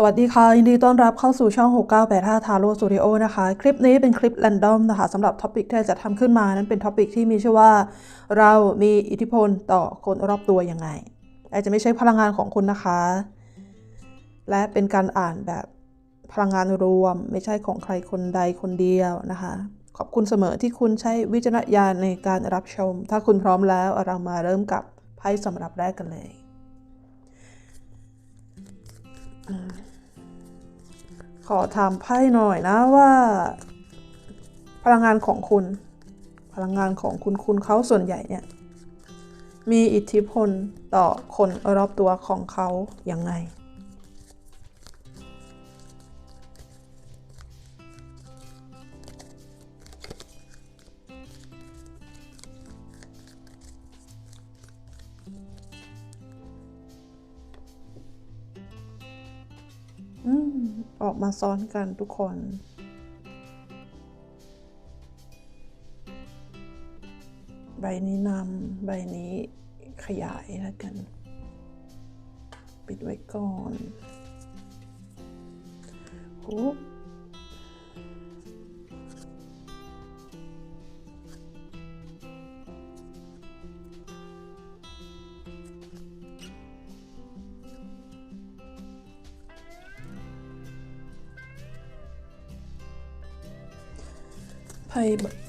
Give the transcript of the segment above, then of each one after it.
สวัสดีค่ะ ยินดีต้อนรับเข้าสู่ช่อง 6985 ทาโร่สตูดิโอนะคะ คลิปนี้เป็นคลิปแรนดอมนะคะสำหรับท็อปิกที่จะทำขึ้นมานั้นเป็นท็อปิกที่มีชื่อว่า เรามีอิทธิพลต่อคนรอบตัวยังไง อาจจะไม่ใช่พลังงานของคุณนะคะ และเป็นการอ่านแบบพลังงานรวม ไม่ใช่ของใครคนใดคนเดียวนะคะ ขอบคุณเสมอที่คุณใช้วิจารณญาณในการรับชม ถ้าคุณพร้อมแล้วเรามาเริ่มกับไพ่สำหรับแรกกันเลย ขอถามไพ่หน่อยนะว่า พลังงานของคุณ พลังงานของคุณคุณเขาส่วนใหญ่เนี่ย มีอิทธิพลต่อคนรอบตัวของเขาอย่างไง ออกมาซ้อนกันทุกคน ใบนี้นำใบนี้ขยายแล้วกัน ปิดไว้ก่อนโอ้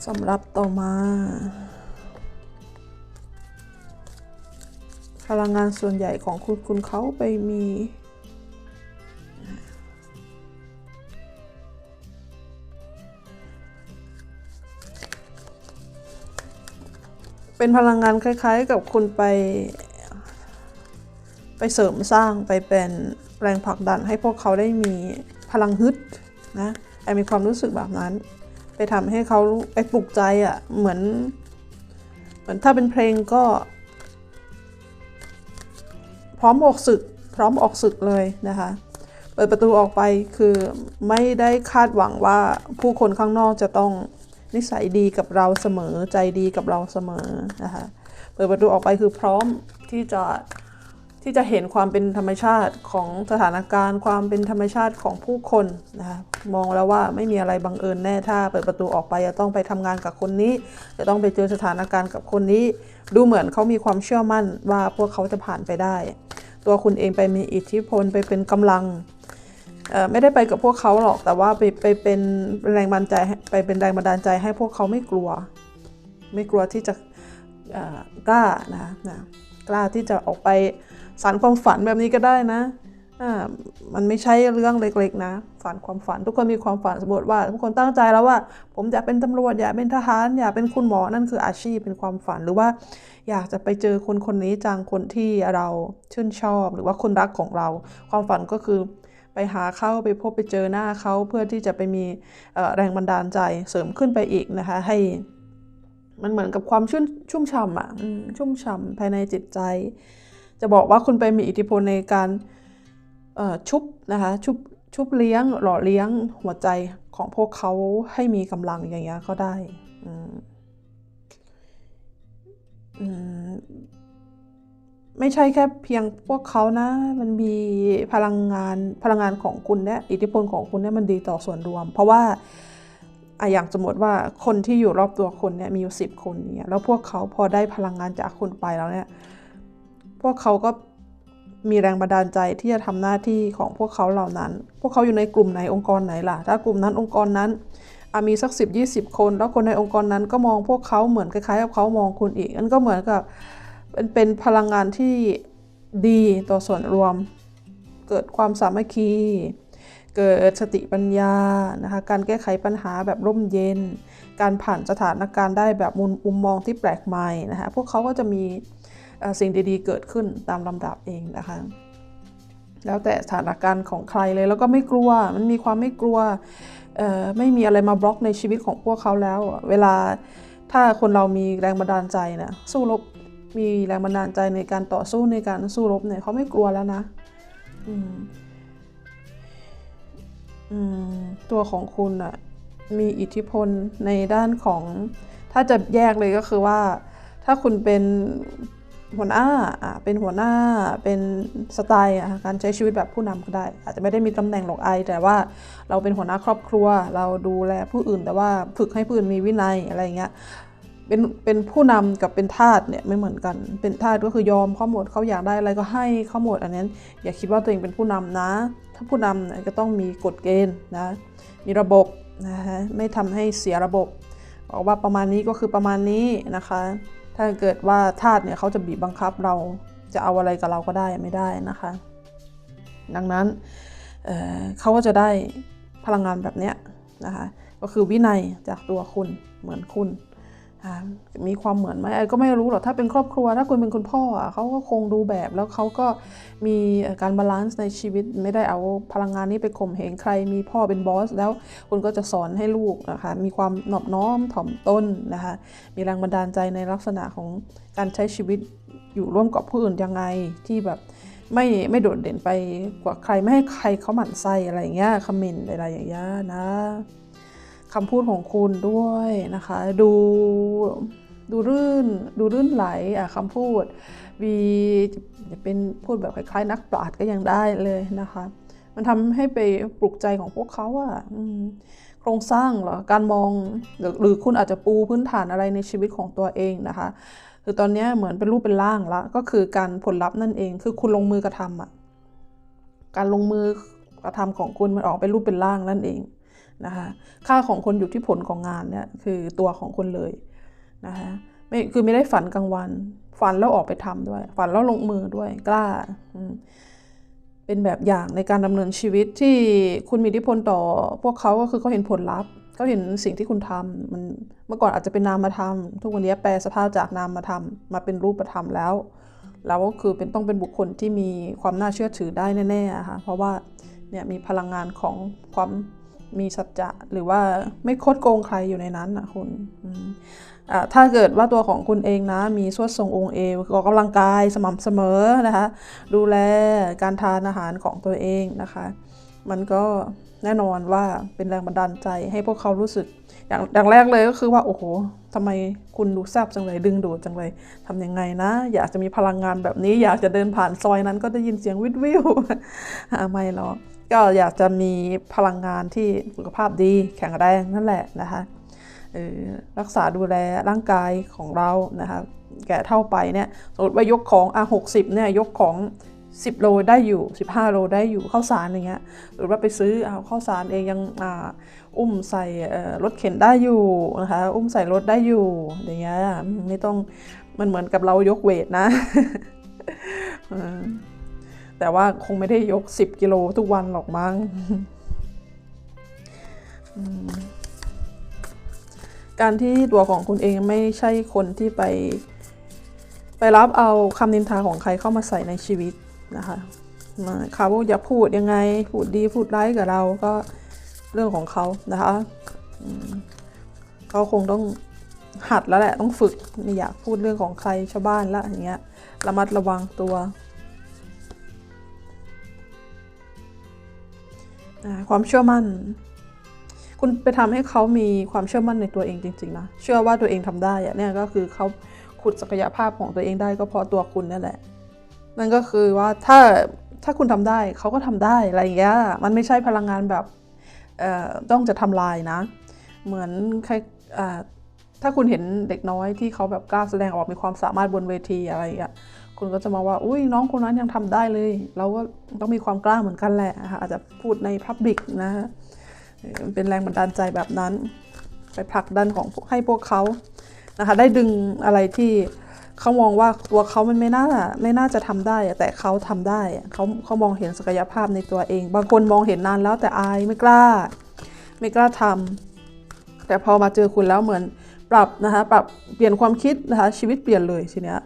สำหรับต่อมา พลังงานส่วนใหญ่ของคุณคุณเขาไปมีเป็นพลังงานคล้าย ๆ กับคุณไป ไปเสริมสร้างไปเป็นแรงผลักดันให้พวกเขาได้มีพลังฮึดนะแอบมีความรู้สึกแบบนั้น ไปทำให้เขาไปปลุกใจอะ่ะเหมือน เหมือนถ้าเป็นเพลงก็ พร้อมออกศึก พร้อมออกศึกเลยนะคะเปิดประตูออกไปคือไม่ได้คาดหวังว่าผู้คนข้างนอกจะต้องนิสัยดีกับเราเสมอใจดีกับเราเสมอนะคะเปิดประตูออกไปคือพร้อมที่จะ ที่จะเห็นความเป็นธรรมชาติของสถานการณ์ ความเป็นธรรมชาติของผู้คนนะคะมองแล้วว่าไม่มีอะไรบังเอิญแน่ถ้าเปิดประตูออกไปจะต้องไปทำงานกับคนนี้ จะต้องไปเจอสถานการณ์กับคนนี้ ดูเหมือนเขามีความเชื่อมั่นว่าพวกเขาจะผ่านไปได้ ตัวคุณเองไปมีอิทธิพลไปเป็นกำลังไม่ได้ไปกับพวกเขาหรอกแต่ว่าไปไปเป็นแรงบันใจไปเป็นแรงบันดาลใจให้พวกเขาไม่กลัว ไม่กลัวที่จะกล้านะนะกล้าที่จะออกไป สารความฝันแบบนี้ก็ได้นะอ่ามันไม่ใช่เรื่องเล็ก ๆ นะฝันความฝัน ทุกคนมีความฝันสมมติว่า ทุกคนตั้งใจแล้วว่า ผมอยากเป็นตำรวจอยากเป็นทหารอยากเป็นคุณหมอนั่นคืออาชีพเป็นความฝันหรือว่า อยากจะไปเจอคนคนนี้จังคนที่เราชื่นชอบ หรือว่าคนรักของเรา ความฝันก็คือไปหาเขาไปพบไปเจอหน้าเขาเพื่อที่จะไปมีแรงบันดาลใจเสริมขึ้นไปอีกนะคะ ให้มันเหมือนกับความชุ่มชุ่มฉ่ำอะชุ่มฉ่ำภายในจิตใจ จะบอกว่าคุณไปมีอิทธิพลในการชุบนะคะชุบชุบเลี้ยงหล่อเลี้ยงหัวใจของพวกเขาให้มีกำลังอย่างเงี้ยก็ได้ไม่ใช่แค่เพียงพวกเขานะ มันมีพลังงานพลังงานของคุณเนี่ยอิทธิพลของคุณเนี่ยมันดีต่อส่วนรวม เพราะว่าอะอย่างสมมติว่าคนที่อยู่รอบตัวคนเนี่ยมีอยู่สิบคนเนี่ยแล้วพวกเขาพอได้พลังงานจากคุณไปแล้วเนี่ย พวกเขาก็มีแรงบันดาลใจที่จะทำหน้าที่ของพวกเขาเหล่านั้น พวกเขาอยู่ในกลุ่มไหนองค์กรไหนล่ะ ถ้ากลุ่มนั้นองค์กรนั้นมีสักสิบยี่สิบคน แล้วคนในองค์กรนั้นก็มองพวกเขาเหมือนคล้ายๆกับเขามองคุณอีกนั่นก็เหมือนกับเป็นเป็นพลังงานที่ดีต่อส่วนรวม เกิดความสามัคคี เกิดสติปัญญานะคะการแก้ไขปัญหาแบบร่มเย็น การผ่านสถานการณ์ได้แบบมุมมองที่แปลกใหม่นะคะพวกเขาก็จะมี สิ่งดีๆ เกิดขึ้นตามลำดับเองนะคะ แล้วแต่สถานการณ์ของใครเลยแล้วก็ไม่กลัวมันมีความไม่กลัวไม่มีอะไรมาบล็อกในชีวิตของพวกเขาแล้ว เวลาถ้าคนเรามีแรงบันดาลใจนะสู้รบมีแรงบันดาลใจในการต่อสู้ในการสู้รบเนี่ยเขาไม่กลัวแล้วนะตัวของคุณอะมีอิทธิพลในด้านของ ถ้าจะแยกเลยก็คือว่า ถ้าคุณเป็น หัวหน้าอะเป็นหัวหน้าเป็นสไตล์อะการใช้ชีวิตแบบผู้นำก็ได้ อาจจะไม่ได้มีตำแหน่งหรอกไอ แต่ว่าเราเป็นหัวหน้าครอบครัว เราดูแลผู้อื่น แต่ว่าฝึกให้ผู้อื่นมีวินัยอะไรอย่างเงี้ยเป็นเป็นผู้นำกับเป็นทาสเนี่ยไม่เหมือนกัน เป็นทาสก็คือยอมเขาหมดเขาอยากได้อะไรก็ให้เขาหมดอันนั้น อย่าคิดว่าตัวเองเป็นผู้นำนะ ถ้าผู้นำก็ต้องมีกฎเกณฑ์นะมีระบบนะฮะไม่ทำให้เสียระบบบอกว่าประมาณนี้ก็คือประมาณนี้นะคะ ถ้าเกิดว่าธาตุเนี่ยเขาจะบีบบังคับเราจะเอาอะไรกับเราก็ได้ไม่ได้นะคะ ดังนั้นเเขาก็จะได้พลังงานแบบเนี้ยนะคะ ก็คือวินัยจากตัวคุณเหมือนคุณ มีความเหมือนไหมก็ไม่รู้หรอกถ้าเป็นครอบครัว ถ้าคุณเป็นคุณพ่อเขาก็คงดูแบบแล้วเขาก็มีการบาลานซ์ในชีวิตไม่ได้เอาพลังงานนี้ไปข่มเหงใคร มีพ่อเป็นบอส แล้วคุณก็จะสอนให้ลูกนะคะมีความนอบน้อมถ่อมตนนะคะมีแรงบันดาลใจในลักษณะของการใช้ชีวิตอยู่ร่วมกับผู้อื่นยังไงที่แบบไม่ไม่โดดเด่นไปกว่าใครไม่ให้ใครเขาหมั่นไส้อะไรอย่างเงี้ยคอมเมนต์อะไรอย่างเงี้ยนะ คำพูดของคุณด้วยนะคะ ดูดูรื่นดูรื่นไหลอะคำพูดวีจะเป็นพูดแบบคล้ายๆ นักปราชญ์ก็ยังได้เลยนะคะ มันทำให้ไปปลุกใจของพวกเขาอะโครงสร้างเหรอการมองหรือหรือคุณอาจจะปูพื้นฐานอะไรในชีวิตของตัวเองนะคะ คือตอนนี้เหมือนเป็นรูปเป็นร่างละก็คือการผลลัพธ์นั่นเอง คือคุณลงมือกระทำอะการลงมือกระทำของคุณมันออกเป็นรูปเป็นร่างนั่นเอง นะคะค่าของคนอยู่ที่ผลของงานเนี่ยคือตัวของคนเลยนะคะไม่คือไม่ได้ฝันกลางวัน ฝันแล้วออกไปทำด้วย ฝันแล้วลงมือด้วยกล้า เป็นแบบอย่างในการดำเนินชีวิตที่คุณมีอิทธิพลต่อ พวกเขาก็คือเขาเห็นผลลัพธ์เขาเห็นสิ่งที่คุณทำมันเมื่อก่อนอาจจะเป็นนามธรรมทุกวันนี้แปลสภาพจากนามธรรมมาเป็นรูปธรรมแล้วแล้วก็คือเป็นต้องเป็นบุคคลที่มีความน่าเชื่อถือได้แน่ๆค่ะเพราะว่าเนี่ยมีพลังงานของความ มีสัจจะหรือว่าไม่คดโกงใครอยู่ในนั้นนะคุณถ้าเกิดว่าตัวของคุณเองนะ มีสวดทรงองค์เอวออกกำลังกายสม่ำเสมอนะคะ ดูแลการทานอาหารของตัวเองนะคะ มันก็แน่นอนว่าเป็นแรงบันดาลใจให้พวกเขารู้สึกอย่างอย่างแรกเลยก็คือว่า โอ้โหทำไมคุณดูแซบจังเลยดึงดูดจังเลยทำยังไงนะ อยากจะมีพลังงานแบบนี้ อยากจะเดินผ่านซอยนั้นก็ได้ยินเสียงวิววิวไม่หรอก ก็อยากจะมีพลังงานที่สุขภาพดีแข็งแรงนั่นแหละนะคะรักษาดูแลร่างกายของเรานะคะแก่เท่าไปเนี่ยสมมติว่ายกของอะหกสิบเนี่ยยกของ 10 โลได้อยู่ 15 โลได้อยู่ข้าวสารอย่างเงี้ยหรือว่าไปซื้อเอาข้าวสารเองยังออุ้มใส่รถเข็นได้อยู่นะคะอุ้มใส่รถได้อยู่อย่างเงี้ยไม่ต้องมันเหมือนกับเรายกเวทนะ แต่ว่าคงไม่ได้ยก 10 กิโลทุกวันหรอกมั้งการที่ตัวของคุณเองไม่ใช่คนที่ไป ไปรับเอาคำนินทาของใครเข้ามาใส่ในชีวิตนะคะเขาอยากพูดยังไง พูดดีพูดร้ายกับเราก็เรื่องของเขานะคะเขาคงต้องหัดแล้วแหละต้องฝึกไม่อยากพูดเรื่องของใครชาวบ้านละอย่างเงี้ยระมัดระวังตัว ความเชื่อมั่น คุณไปทำให้เขามีความเชื่อมั่นในตัวเองจริง ๆ นะ เชื่อว่าตัวเองทำได้อะเนี่ยก็คือเขาขุดศักยภาพของตัวเองได้ก็เพราะตัวคุณนั่นแหละ นั่นก็คือว่าถ้าถ้าคุณทำได้เขาก็ทำได้อะไรอย่างเงี้ยมันไม่ใช่พลังงานแบบต้องจะทำลายนะ เหมือนใครถ้าคุณเห็นเด็กน้อยที่เขาแบบกล้าแสดงออกมีความสามารถบนเวทีอะไรอย่างเงี้ย คุณก็จะมาว่า อุ้ยน้องคนนั้นยังทำได้เลย เราก็ต้องมีความกล้าเหมือนกันแหละอาจจะพูดในพับบิกนะเป็นแรงบันดาลใจแบบนั้น ไปผลักดันของให้พวกเขานะคะ ได้ดึงอะไรที่เขามองว่าตัวเขามันไม่น่าไม่น่าจะทำได้ แต่เขาทำได้เขาเขามองเห็นศักยภาพในตัวเอง บางคนมองเห็นนานแล้วแต่อายไม่กล้า ไม่กล้าทำแต่พอมาเจอคุณแล้วเหมือนปรับนะคะปรับเปลี่ยนความคิดนะคะชีวิตเปลี่ยนเลยทีเนี้ย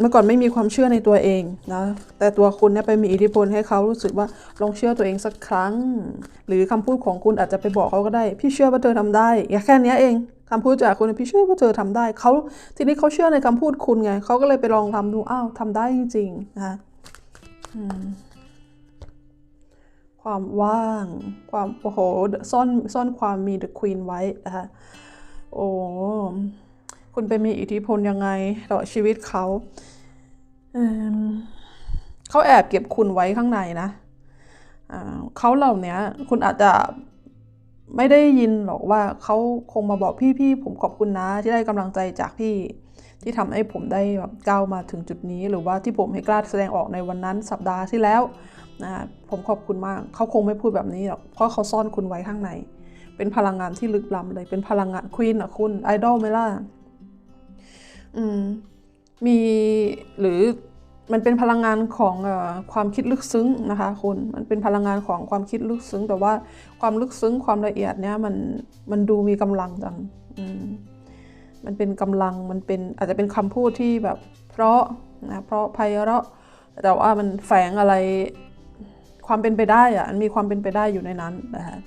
เมื่อก่อนไม่มีความเชื่อในตัวเองนะ แต่ตัวคุณเนี่ยไปมีอิทธิพลให้เขารู้สึกว่าลองเชื่อตัวเองสักครั้ง หรือคำพูดของคุณอาจจะไปบอกเขาก็ได้ พี่เชื่อว่าเธอทำได้อย่าแค่นี้เองคำพูดจากคุณพี่เชื่อว่าเธอทำได้เขาทีนี้เขาเชื่อในคำพูดคุณไงเขาก็เลยไปลองทำดูอ้าวทำได้จริงๆนะคะความว่าง ความโอ้โหซ่อนซ่อนความมี the queen ไว้นะคะโอ้ คุณไปมีอิทธิพลยังไงต่อชีวิตเขาเเขาแอบเก็บคุณไว้ข้างในนะเขาเหล่านี้คุณอาจจะไม่ได้ยินหรอกว่าเขาคงมาบอกพี่พี่ผมขอบคุณนะ ที่ได้กำลังใจจากพี่ที่ทำให้ผมได้แบบก้าวมาถึงจุดนี้ หรือว่าที่ผมให้กล้าแสดงออกในวันนั้นสัปดาห์ที่แล้วนะผมขอบคุณมากเขาคงไม่พูดแบบนี้หรอกเพราะเขาซ่อนคุณไว้ข้างใน เป็นพลังงานที่ลึกล้ำเลยเป็นพลังงานควีนอะคุณไอดอลไหมล่ะ อืมมีหรือมันเป็นพลังงานของอความคิดลึกซึ้งนะคะคุณมันเป็นพลังงานของความคิดลึกซึ้ง แต่ว่าความลึกซึ้งความละเอียดเนี้ยมันมันดูมีกำลังจังอืมมันเป็นกำลังมันเป็นอาจจะเป็นคำพูดที่แบบเพราะนะเพราะไพเราะแต่ว่ามันแฝงอะไรความเป็นไปได้อะมันมีความเป็นไปได้อยู่ในนั้นนะคะ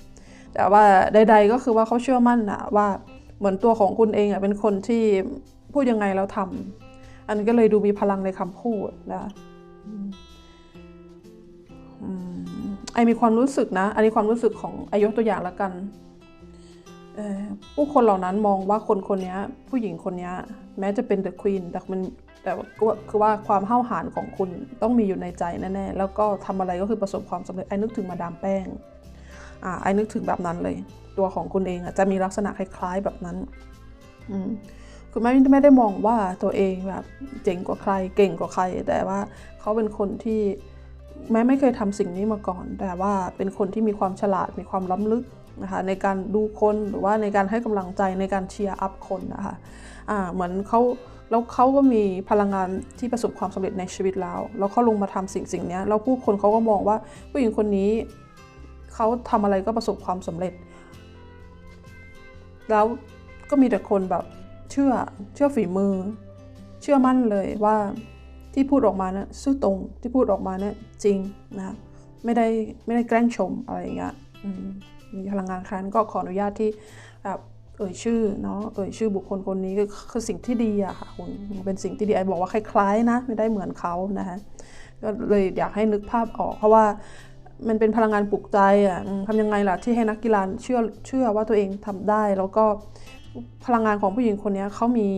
แต่ว่าใด ๆ ก็คือว่าเขาเชื่อมั่นนะว่าเหมือนตัวของคุณเองอะเป็นคนที่ พูดยังไงแล้วทำอันนก็เลยดูมีพลังในคำพูดนะอืมอืมไอมีความรู้สึกนะ อันนี้ความรู้สึกของอายกตัวอย่างละกันผู้คนเหล่านั้นมองว่าคนคนนี้ผู้หญิงคนนี้แม้จะเป็นเดอะควีนแต่มันแต่ก็คือว่าความห้าวหาญของคุณต้องมีอยู่ในใจแน่ๆแล้วก็ทำอะไรก็คือประสบความสำเร็จไอ้นึกถึงมาดามแป้งอ่าไอ้นึกถึงแบบนั้นเลย ตัวของคุณเองอะจะมีลักษณะคล้ายๆแบบนั้นอืม คุณไม่ไม่ได้มองว่าตัวเองแบบเจ๋งกว่าใครเก่งกว่าใคร แต่ว่าเขาเป็นคนที่แม้ไม่เคยทำสิ่งนี้มาก่อน แต่ว่าเป็นคนที่มีความฉลาดมีความล้ำลึกนะคะในการดูคนหรือว่าในการให้กำลังใจในการเชียร์อัพคนนะคะอ่าเหมือนเขาแล้วเขาก็มีพลังงานที่ประสบความสำเร็จในชีวิตแล้วแล้วเขาลงมาทำสิ่งสิ่งนี้แล้วผู้คนเขาก็มองว่าผู้หญิงคนนี้เขาทำอะไรก็ประสบความสำเร็จ แล้วก็มีแต่คนแบบ เชื่อเชื่อฝีมือ เชื่อมั่นเลยว่าที่พูดออกมานะซื่อตรงที่พูดออกมานะจริงนะไม่ได้ไม่ได้แกล้งชมอะไรอย่างเงี้ยมีพลังงานครั้นก็ขออนุญาตที่แบบเอ่ยชื่อเนาะเอ่ยชื่อบุคคลคนนี้ก็คือสิ่งที่ดีอะค่ะคุณเป็นสิ่งที่ดีไอบอกว่าคล้ายๆนะไม่ได้เหมือนเขานะคะก็เลยอยากให้นึกภาพออก เพราะว่ามันเป็นพลังงานปลุกใจอะทำยังไงล่ะที่ให้นักกีฬาเชื่อเชื่อว่าตัวเองทำได้ แล้วก็ พลังงานของผู้หญิงคนนี้เขามี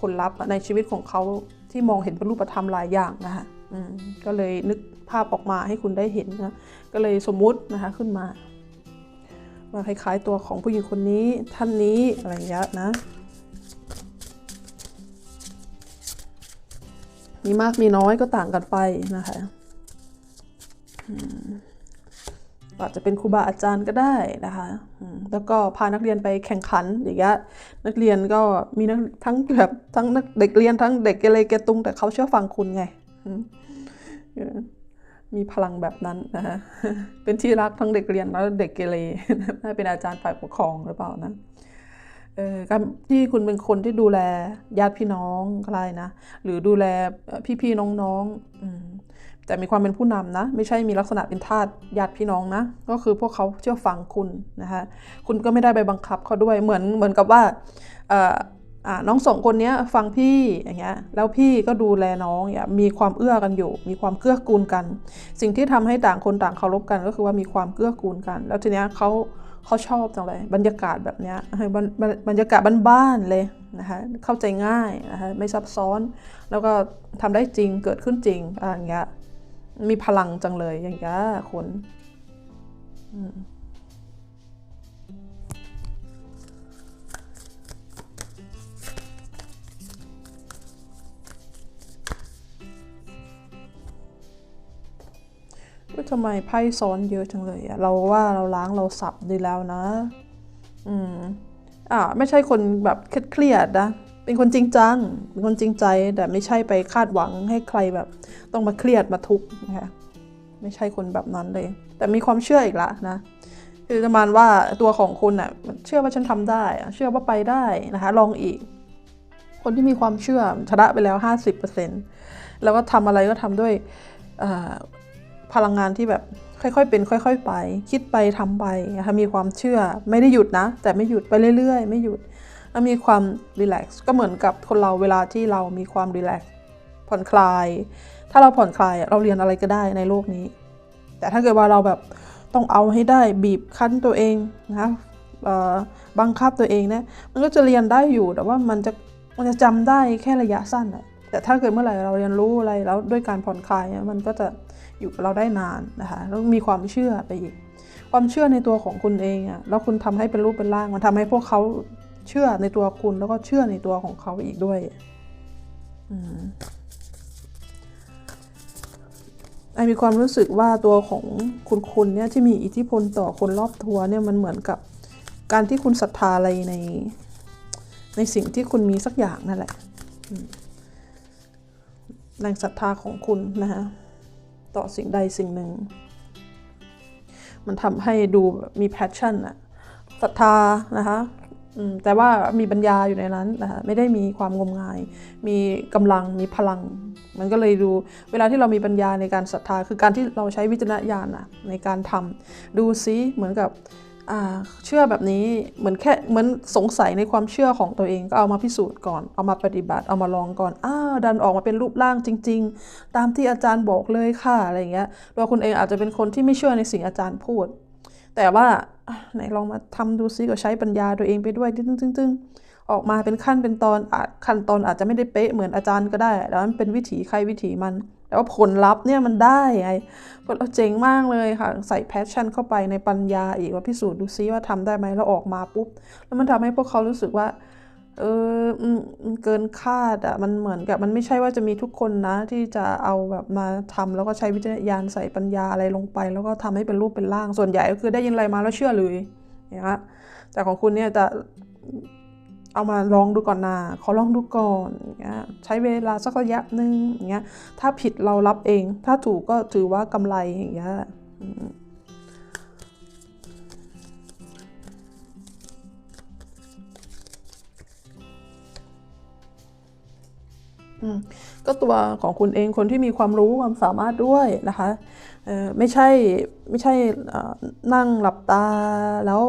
ผลลัพธ์ในชีวิตของเขาที่มองเห็นเป็นรูปธรรมหลายอย่างนะคะก็เลยนึกภาพออกมาให้คุณได้เห็นนะก็เลยสมมุตินะคะขึ้นมาว่าคล้ายๆตัวของผู้หญิงคนนี้ท่านนี้อะไรเงี้ยนะ มีมากมีน้อยก็ต่างกันไปนะคะ อาจจะเป็นครูบาอาจารย์ก็ได้นะคะแล้วก็พานักเรียนไปแข่งขันอย่างเงี้ยนักเรียนก็มีนักทั้งแบบทั้งเด็กเรียนทั้งเด็กเกเรเกตุง แต่เขาเชื่อฟังคุณไงมีพลังแบบนั้นนะฮะเป็นที่รักทั้งเด็กเรียนแล้วเด็กเกเรน่าเป็นอาจารย์ฝ่ายปกครองหรือเปล่านะเออการที่คุณเป็นคนที่ดูแลญาติพี่น้องก็ได้นะ หรือดูแลพี่ๆน้องๆอืม แต่มีความเป็นผู้นำนะ ไม่ใช่มีลักษณะเป็นทาสญาติพี่น้องนะ ก็คือพวกเขาเชื่อฟังคุณนะคะคุณก็ไม่ได้ไปบังคับเขาด้วยเหมือนเหมือนกับว่าน้องสองคนนี้ฟังพี่อย่างเงี้ยแล้วพี่ก็ดูแลน้องอย่างมีความเอื้อกันอยู่ มีความเกื้อกูลกัน สิ่งที่ทำให้ต่างคนต่างเคารพกัน ก็คือว่ามีความเกื้อกูลกัน แล้วทีเนี้ยเขาเขาชอบจังเลยบรรยากาศแบบเนี้ยบรรบบรรยากาศบ้านๆเลยนะคะเข้าใจง่ายนะคะไม่ซับซ้อน แล้วก็ทำได้จริงเกิดขึ้นจริงอะไรอย่างเงี้ย มีพลังจังเลยอย่างเงี้ยคุณอืมว่าทำไมไพ่ซ้อนเยอะจังเลยอะเราว่าเราล้างเราสับดีแล้วนะ อืม อ่า ไม่ใช่คนแบบเครียดๆนะ เป็นคนจริงจัง เป็นคนจริงใจ แต่ไม่ใช่ไปคาดหวังให้ใครแบบ ต้องมาเครียดมาทุกข์นะคะไม่ใช่คนแบบนั้นเลย แต่มีความเชื่ออีกละนะคือประมาณว่าตัวของคุณอะเชื่อว่าฉันทำได้ เชื่อว่าไปได้นะคะลองอีก คนที่มีความเชื่อชนะไปแล้ว 50%แล้วก็ทำอะไรก็ทำด้วยพลังงานที่แบบค่อยๆเป็น ค่อย ๆ ไป คิดไปทำไปนะคะมีความเชื่อไม่ได้หยุดนะ แต่ไม่หยุดไปเรื่อย ๆ ไม่หยุด แล้วมีความรีแลกซ์ก็เหมือนกับคนเราเวลาที่เรามีความรีแลกซ์ผ่อนคลาย ถ้าเราผ่อนคลายเราเรียนอะไรก็ได้ในโลกนี้ แต่ถ้าเกิดว่าเราแบบต้องเอาให้ได้บีบคั้นตัวเองนะคะบังคับตัวเองเนี่ยมันก็จะเรียนได้อยู่แต่ว่ามันจะมันจะจำได้แค่ระยะสั้นอะแต่ถ้าเกิดเมื่อไหร่เราเรียนรู้อะไรแล้วด้วยการผ่อนคลายมันก็จะอยู่กับเราได้นานนะคะแล้วมีความเชื่อไปอีก ความเชื่อในตัวของคุณเองอะแล้วคุณทำให้เป็นรูปเป็นร่างมันทำให้พวกเขา เชื่อในตัวคุณแล้วก็เชื่อในตัวของเขาอีกด้วยอืมไอมีความรู้สึกว่าตัวของคุณคุณเนี่ยที่มีอิทธิพลต่อคนรอบตัวเนี่ยมันเหมือนกับการที่คุณศรัทธาอะไรใน ในสิ่งที่คุณมีสักอย่างนั่นแหละแรงศรัทธาของคุณนะคะต่อสิ่งใดสิ่งหนึ่ง มันทำให้ดูมี passion อะศรัทธานะคะ แต่ว่ามีปัญญาอยู่ในนั้นนะคะไม่ได้มีความงมงาย มีกำลังมีพลัง มันก็เลยดูเวลาที่เรามีปัญญาในการศรัทธา คือการที่เราใช้วิจารณญาณอะในการทำดูซิเหมือนกับเชื่อแบบนี้เหมือนแค่เหมือนสงสัยในความเชื่อของตัวเองก็เอามาพิสูจน์ก่อน เอามาปฏิบัติเอามาลองก่อนอ้าวดันออกมาเป็นรูปร่างจริง ๆ ตามที่อาจารย์บอกเลยค่ะอะไรเงี้ยตัวคุณเองอาจจะเป็นคนที่ไม่เชื่อในสิ่งอาจารย์พูด แต่ว่าไหนลองมาทำดูซิก็ใช้ปัญญาตัวเองไปด้วยตึ้งตึ้งตึ้งออกมาเป็นขั้นเป็นตอนอาจขั้นตอนอาจจะไม่ได้เป๊ะเหมือนอาจารย์ก็ได้แล้วมันเป็นวิถีใครวิถีมันแต่ว่าผลลัพธ์เนี่ยมันได้ไงผลเราเจ๋งมากเลยค่ะ ใส่แพชชั่นเข้าไปในปัญญาอีกว่าพิสูจน์ดูซิว่าทำได้ไหมแล้วออกมาปุ๊บ แล้วมันทำให้พวกเขารู้สึกว่า เออเกินคาดอะมันเหมือนกับมันไม่ใช่ว่าจะมีทุกคนนะ ที่จะเอาแบบมาทำแล้วก็ใช้วิจารณญาณใส่ปัญญาอะไรลงไป แล้วก็ทำให้เป็นรูปเป็นร่างส่วนใหญ่ก็คือได้ยินอะไรมาแล้วเชื่อเลยอย่างเงี้ยแต่ของคุณเนี่ยจะเอามาลองดูก่อนนะขอลองดูก่อนอย่างเงี้ยใช้เวลาสักระยะหนึ่งอย่างเงี้ยถ้าผิดเรารับเอง ถ้าถูกก็ถือว่ากำไรอย่างเงี้ย ก็ตัวของคุณเองคนที่มีความรู้ความสามารถด้วยนะคะไม่ใช่ไม่ใช่นั่งหลับตาแล้ว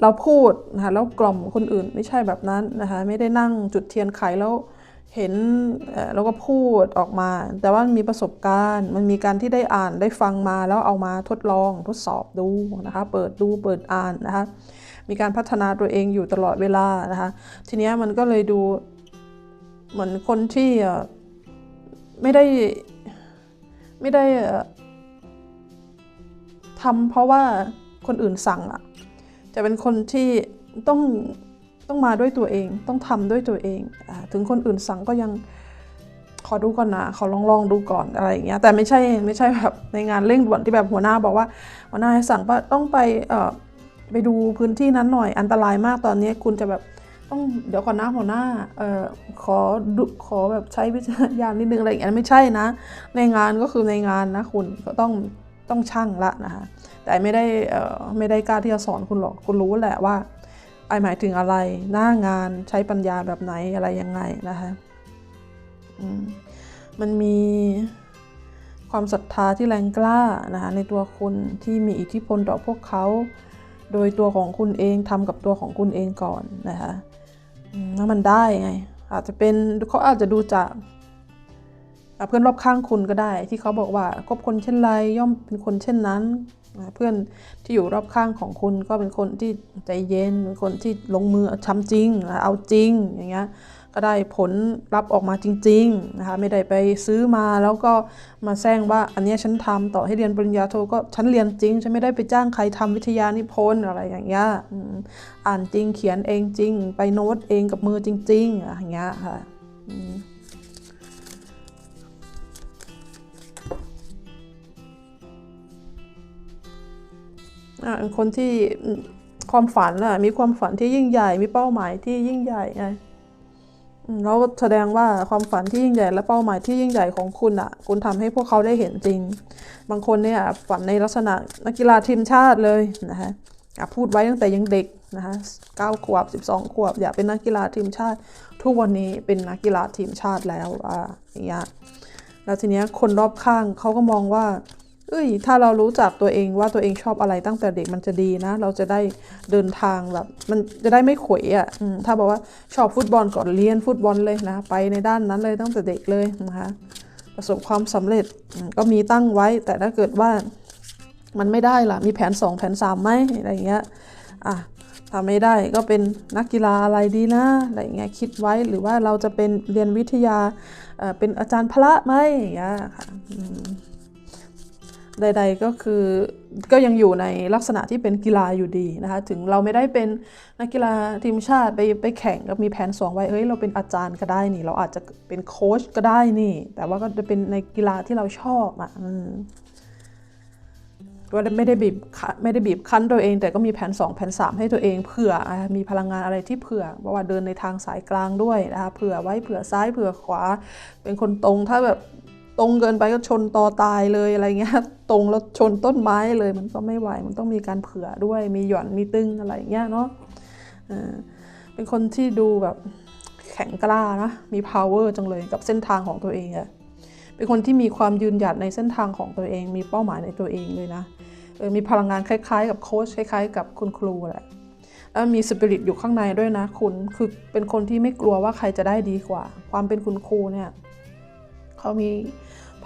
เราพูดนะคะแล้วกล่อมคนอื่นไม่ใช่แบบนั้นนะคะไม่ได้นั่งจุดเทียนไขแล้วเห็นแล้วก็พูดออกมา แต่ว่ามันมีประสบการณ์ มันมีการที่ได้อ่านได้ฟังมาแล้วเอามาทดลองทดสอบดูนะคะเปิดดูเปิดอ่านนะคะมีการพัฒนาตัวเองอยู่ตลอดเวลานะคะทีนี้มันก็เลยดู เหมือนคนที่ไม่ได้ไม่ได้ทำเพราะว่าคนอื่นสั่งอะจะเป็นคนที่ต้องต้องมาด้วยตัวเอง ต้องทำด้วยตัวเองอถึงคนอื่นสั่งก็ยังขอดูก่อนนะขอลองลองดูก่อนอะไรอย่างเงี้ยแต่ไม่ใช่ไม่ใช่แบบในงานเร่งด่วนที่แบบหัวหน้าบอกว่าหัวหน้าให้สั่งว่าต้องไปเอ่อไปดูพื้นที่นั้นหน่อยอันตรายมากตอนนี้คุณจะแบบ ต้องเดี๋ยวก่อนนะหัวหน้าเอ่อขอดูขอแบบใช้วิจารณญาณนิดนึงอะไรอย่างเงี้ยไม่ใช่นะ ในงานก็คือในงานนะคุณก็ต้องต้องช่างละนะคะแต่ไม่ได้เอ่อไม่ได้กล้าที่จะสอนคุณหรอกคุณรู้แหละว่าไอหมายถึงอะไรหน้างานใช้ปัญญาแบบไหนอะไรยังไงนะคะมันมีความศรัทธาที่แรงกล้านะคะในตัวคุณที่มีอิทธิพลต่อพวกเขา โดยตัวของคุณเองทำกับตัวของคุณเองก่อนนะคะ แล้วมันได้ไง อาจจะเป็นเขาอาจจะดูจากเพื่อนรอบข้างคุณก็ได้ ที่เขาบอกว่าคบคนเช่นไรย่อมเป็นคนเช่นนั้นเพื่อนที่อยู่รอบข้างของคุณก็เป็นคนที่ใจเย็นเป็นคนที่ลงมือทำจริงเอาจริงอย่างเงี้ย ได้ผลลัพธ์ออกมาจริงๆนะคะไม่ได้ไปซื้อมาแล้วก็มาแซงว่าอันนี้ฉันทำต่อให้เรียนปริญญาโทก็ฉันเรียนจริง ฉันไม่ได้ไปจ้างใครทำวิทยานิพนธ์อะไรอย่างเงี้ยอ่านจริงเขียนเองจริง ไปโน้ตเองกับมือจริงๆอะอย่างเงี้ยค่ะคนที่ความฝันอะมีความฝันที่ยิ่งใหญ่ มีเป้าหมายที่ยิ่งใหญ่ไง แล้วแสดงว่าความฝันที่ยิ่งใหญ่และเป้าหมายที่ยิ่งใหญ่ของคุณอะ คุณทำให้พวกเขาได้เห็นจริง บางคนเนี่ยฝันในลักษณะนักกีฬาทีมชาติเลยนะคะพูดไว้ตั้งแต่ยังเด็กนะคะเก้าขวบสิบสองขวบ อยากเป็นนักกีฬาทีมชาติ ทุกวันนี้เป็นนักกีฬาทีมชาติแล้วอะอย่างเงี้ยแล้วทีเนี้ยคนรอบข้างเขาก็มองว่า เอ้ย ถ้าเรารู้จักตัวเองว่าตัวเองชอบอะไรตั้งแต่เด็กมันจะดีนะ เราจะได้เดินทางแบบ มันจะได้ไม่ขวยอะถ้าบอกว่าชอบฟุตบอลก่อนเรียนฟุตบอลเลยนะ ไปในด้านนั้นเลยตั้งแต่เด็กเลยนะคะประสบความสำเร็จก็มีตั้งไว้ แต่ถ้าเกิดว่ามันไม่ได้ล่ะ มีแผน 2 แผน3ไหมอะไรเงี้ยอะถ้าไม่ได้ก็เป็นนักกีฬาอะไรดีนะอะไรเงี้ยคิดไว้หรือว่าเราจะเป็นเรียนวิทยาเป็นอาจารย์พละไหมอย่างเงี้ยค่ะ ใด ๆก็คือก็ยังอยู่ในลักษณะที่เป็นกีฬาอยู่ดีนะคะถึงเราไม่ได้เป็นนักกีฬาทีมชาติไปไปแข่งก็มีแผนสองไว้เฮ้ยเราเป็นอาจารย์ก็ได้นี่ เราอาจจะเป็นโค้ชก็ได้นี่ แต่ว่าก็จะเป็นในกีฬาที่เราชอบอะอืมก็ไม่ได้บีบไม่ได้บีบคั้นตัวเอง แต่ก็มีแผน 2 แผน 3 ให้ตัวเองเผื่อมีพลังงานอะไรที่เผื่อเพราะว่าเดินในทางสายกลางด้วยนะคะเผื่อไว้เผื่อซ้ายเผื่อขวา เป็นคนตรงถ้าแบบ ตรงเกินไปก็ชนตอตายเลยอะไรเงี้ย ตรงแล้วชนต้นไม้เลยมันก็ไม่ไหว มันต้องมีการเผื่อด้วย มีหย่อน มีตึงอะไรเงี้ยเนาะเป็นคนที่ดูแบบแข็งกล้านะ มี power จังเลยกับเส้นทางของตัวเองอะเป็นคนที่มีความยืนหยัดในเส้นทางของตัวเอง มีเป้าหมายในตัวเองเลยนะ มีพลังงานคล้ายๆ กับโค้ชคล้ายๆ กับคุณครูแหละแล้วมีสปิริตอยู่ข้างในด้วยนะคุณ คือเป็นคนที่ไม่กลัวว่าใครจะได้ดีกว่า ความเป็นคุณครูเนี่ย เขามี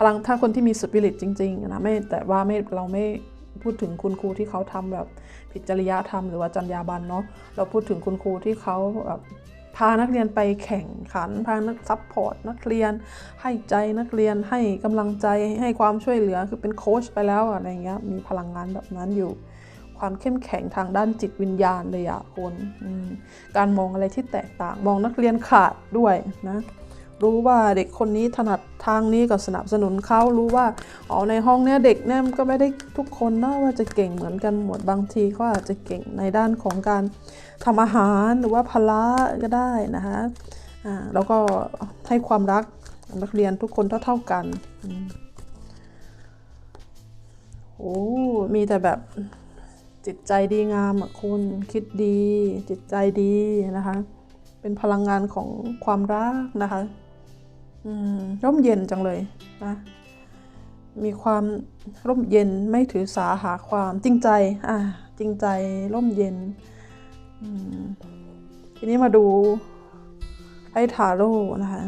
พลังถ้าคนที่มีสปิริตจริงๆนะไม่แต่ว่าไม่เราไม่พูดถึงคุณครูที่เขาทำแบบผิดจริยธรรมหรือว่าจรรยาบรรณเนาะเราพูดถึงคุณครูที่เขาแบบพานักเรียนไปแข่งขัน พานักซัพพอร์ตนักเรียน ให้ใจนักเรียนให้กำลังใจให้ความช่วยเหลือคือเป็นโค้ชไปแล้วอะไรเงี้ยมีพลังงานแบบนั้นอยู่ความเข้มแข็งทางด้านจิตวิญญาณเลยอะคนการมองอะไรที่แตกต่างมองนักเรียนขาดด้วยนะ รู้ว่าเด็กคนนี้ถนัดทางนี้ก็สนับสนุนเขารู้ว่าอ๋อในห้องเนี้ยเด็กเนี่ยก็ไม่ได้ทุกคนนะว่าจะเก่งเหมือนกันหมดบางทีก็อาจจะเก่งในด้านของการทำอาหารหรือว่าพละก็ได้นะคะอ่าแล้วก็ให้ความรักนักเรียนทุกคนเท่าๆกันอืมโอ้มีแต่แบบจิตใจดีงามอะคุณคิดดี จิตใจดีนะคะ เป็นพลังงานของความรักนะคะ ร่มเย็นจังเลยนะมีความร่มเย็นไม่ถือสาหาความจริงใจอะจริงใจร่มเย็นอืมทีนี้มาดูไพ่ทาโร่นะคะ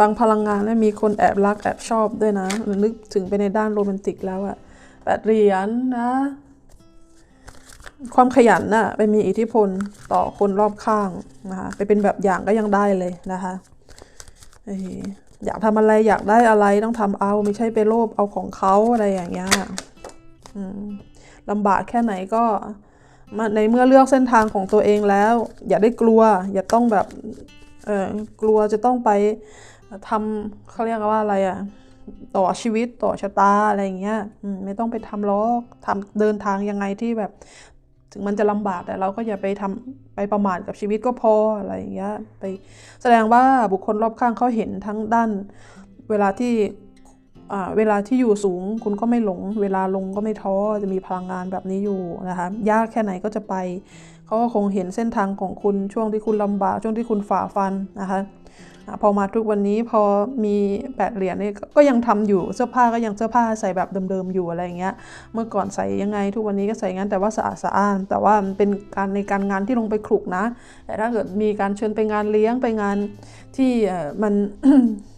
บางพลังงานเนี่ยมีคนแอบรักแอบชอบด้วยนะนึกถึงไปในด้านโรแมนติกแล้วอะแปดเหรียญนะ ความขยันน่ะไปมีอิทธิพลต่อคนรอบข้างนะคะไปเป็นแบบอย่างก็ยังได้เลยนะคะอยากทำอะไรอยากได้อะไรต้องทำเอาไม่ใช่ไปโลภเอาของเขาอะไรอย่างเงี้ยลำบากแค่ไหนก็มาในเมื่อเลือกเส้นทางของตัวเองแล้ว อย่าได้กลัว อย่าต้องแบบเออกลัวจะต้องไปทำเขาเรียกว่าอะไรอะต่อชีวิตต่อชะตาอะไรอย่างเงี้ยไม่ต้องไปทำล้อกทำเดินทางยังไงที่แบบ ถึงมันจะลำบากแต่เราก็อย่าไปทำไปประมาทกับชีวิตก็พออะไรอย่างเงี้ยไปแสดงว่าบุคคลรอบข้างเขาเห็นทั้งด้าน เวลาที่เวลาที่อยู่สูงคุณก็ไม่หลง เวลาลงก็ไม่ท้อจะมีพลังงานแบบนี้อยู่นะคะยากแค่ไหนก็จะไป เขาก็คงเห็นเส้นทางของคุณช่วงที่คุณลำบากช่วงที่คุณฝ่าฟันนะคะ พอมาทุกวันนี้พอมีแปดเหรียญนี่ก็ยังทำอยู่เสื้อผ้าก็ยังเสื้อผ้าใส่แบบเดิมๆอยู่อะไรเงี้ย เมื่อก่อนใส่ยังไงทุกวันนี้ก็ใส่งั้นแต่ว่าสะอาดสะอ้าน แต่ว่ามันเป็นการในการงานที่ลงไปคลุกนะ แต่ถ้าเกิดมีการเชิญไปงานเลี้ยงไปงานที่มัน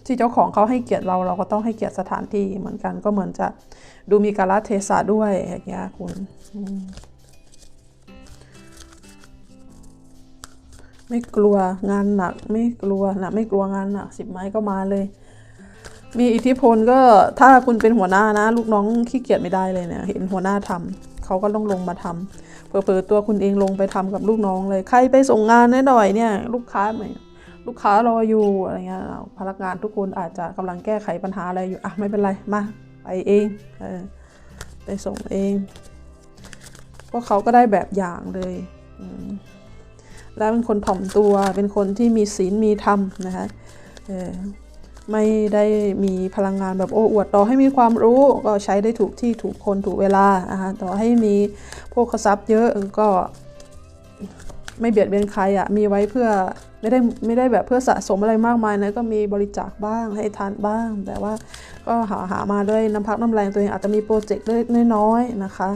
ที่เจ้าของเขาให้เกียรติเราเราก็ต้องให้เกียรติสถานที่เหมือนกันก็เหมือนจะดูมีกาลเทศะด้วยอย่างเงี้ยคุณ ไม่กลัวงานหนัก ไม่กลัวนะไม่กลัวงานหนักสิบไม้ก็มาเลย มีอิทธิพลก็ถ้าคุณเป็นหัวหน้านะ ลูกน้องขี้เกียจไม่ได้เลยเนี่ยเห็นหัวหน้าทำเขาก็ต้องลงมาทำเผลอๆตัวคุณเองลงไปทำกับลูกน้องเลยใครไปส่งงานหน่อยเนี่ย ลูกค้าไหมลูกค้ารออยู่อะไรเงี้ยพนักงานทุกคนอาจจะกำลังแก้ไขปัญหาอะไรอยู่อะไม่เป็นไรมาไปเองเออไปส่งเองพวกเขาก็ได้แบบอย่างเลยอืม แล้วเป็นคนถ่อมตัว เป็นคนที่มีศีลมีธรรมนะคะเออไม่ได้มีพลังงานแบบโอ้อวดต่อให้มีความรู้ก็ใช้ได้ถูกที่ถูกคนถูกเวลานะคะต่อให้มีพวกทรัพย์เยอะก็ไม่เบียดเบียนใครอะ่ะมีไว้เพื่อไม่ได้ไม่ได้แบบเพื่อสะสมอะไรมากมายนะก็มีบริจาคบ้างให้ทานบ้าง แต่ว่าก็หาหามาด้วยน้ำพักน้ำแรงตัวเองอาจจะมีโปรเจกต์เล็กน้อยๆนะคะ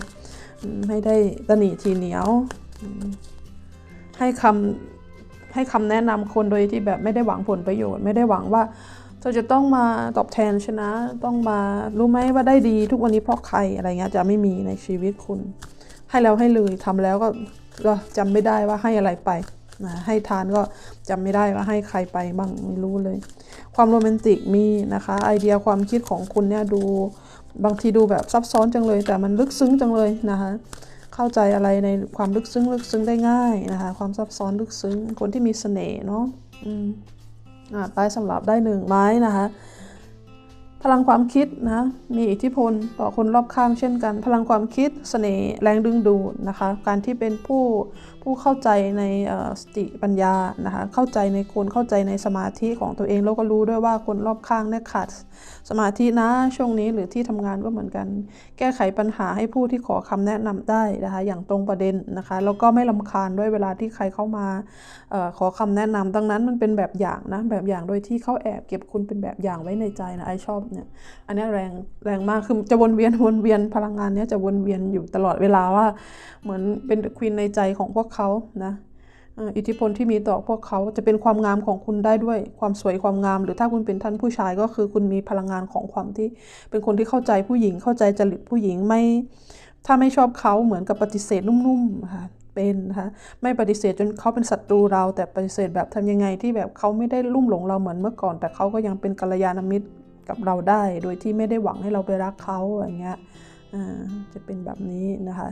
ไม่ได้ตะหนีทีเหนียว ให้คำให้คำแนะนำคนโดยที่แบบไม่ได้หวังผลประโยชน์ ไม่ได้หวังว่าเธอจะต้องมาตอบแทนชนะ ต้องมารู้ไหมว่าได้ดีทุกวันนี้เพราะใครอะไรเงี้ยจะไม่มีในชีวิตคุณ ให้แล้วให้เลยทำแล้วก็ก็จำไม่ได้ว่าให้อะไรไปนะให้ทานก็จำไม่ได้ว่าให้ใครไปบ้างไม่รู้เลย ความโรแมนติกมีนะคะ ไอเดียความคิดของคุณเนี่ยดูบางทีดูแบบซับซ้อนจังเลย แต่มันลึกซึ้งจังเลยนะคะ เข้าใจอะไรในความลึกซึ้งลึกซึ้งได้ง่ายนะคะ ความซับซ้อนลึกซึ้ง คนที่มีเสน่ห์เนาะ อืม อ่าตายสำหรับได้หนึ่งไม้นะคะ พลังความคิดนะมีอิทธิพลต่อคนรอบข้างเช่นกัน พลังความคิดเสน่ห์แรงดึงดูดนะคะ การที่เป็นผู้ผู้เข้าใจในสติปัญญานะคะเข้าใจในคนเข้าใจในสมาธิของตัวเองแล้วก็รู้ด้วยว่าคนรอบข้างเนี่ยขาดสมาธินะช่วงนี้หรือที่ทำงานก็เหมือนกัน แก้ไขปัญหาให้ผู้ที่ขอคำแนะนำได้นะคะอย่างตรงประเด็นนะคะแล้วก็ไม่ลำคาญด้วยเวลาที่ใครเข้ามาออขอคำแนะนำดังนั้นมันเป็นแบบอย่างนะแบบอย่างโดยที่เขาแอบเก็บคุณเป็นแบบอย่างไว้ในใจนะไอชอบเนี่ย อันนี้แรงแรงมาก คือจะวนเวียนวนเวียนพลังงานเนี้ยจะวนเวียนอยู่ตลอดเวลาว่า เหมือนเป็นควีนในใจของพวกเขานะอิทธิพลที่มีต่อพวกเขาจะเป็นความงามของคุณได้ด้วยความสวยความงาม หรือถ้าคุณเป็นท่านผู้ชายก็คือคุณมีพลังงานของความที่ เป็นคนที่เข้าใจผู้หญิงเข้าใจจริตผู้หญิงไม่ ถ้าไม่ชอบเขาเหมือนกับปฏิเสธนุ่มๆค่ะเป็นนะคะไม่ปฏิเสธจนเขาเป็นศัตรูเรา แต่ปฏิเสธแบบทำยังไงที่แบบเขาไม่ได้ลุ่มหลงเราเหมือนเมื่อก่อน แต่เขาก็ยังเป็นกัลยาณมิตร กับเราได้ โดยที่ไม่ได้หวังให้เราไปรักเขาอย่างเงี้ยอ่าจะเป็นแบบนี้นะคะ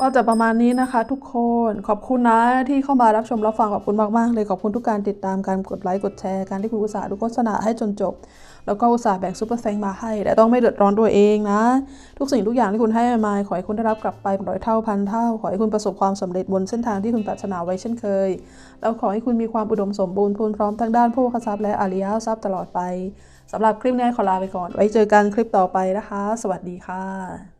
ก็จะประมาณนี้นะคะทุกคนขอบคุณนะที่เข้ามารับชมรับฟังขอบคุณมากๆเลยขอบคุณทุกการติดตามการกดไลค์กดแชร์การที่คุณอุตส่าห์ดูโฆษณาให้จนจบ แล้วก็อุตส่าห์แบ่งซูเปอร์แฟงมาให้ แต่ต้องไม่เดือดร้อนตัวเองนะ ทุกสิ่งทุกอย่างที่คุณให้มาขอให้คุณได้รับกลับไปร้อยเท่าพันเท่า ขอให้คุณประสบความสำเร็จบนเส้นทางที่คุณปรารถนาไว้เช่นเคย แล้วขอให้คุณมีความอุดมสมบูรณ์พูนพร้อมทั้งด้านโภคทรัพย์และอริยทรัพย์ตลอดไปสำหรับคลิปนี้ขอลาไปก่อน ไว้เจอกันคลิปต่อไปนะคะ สวัสดีค่ะ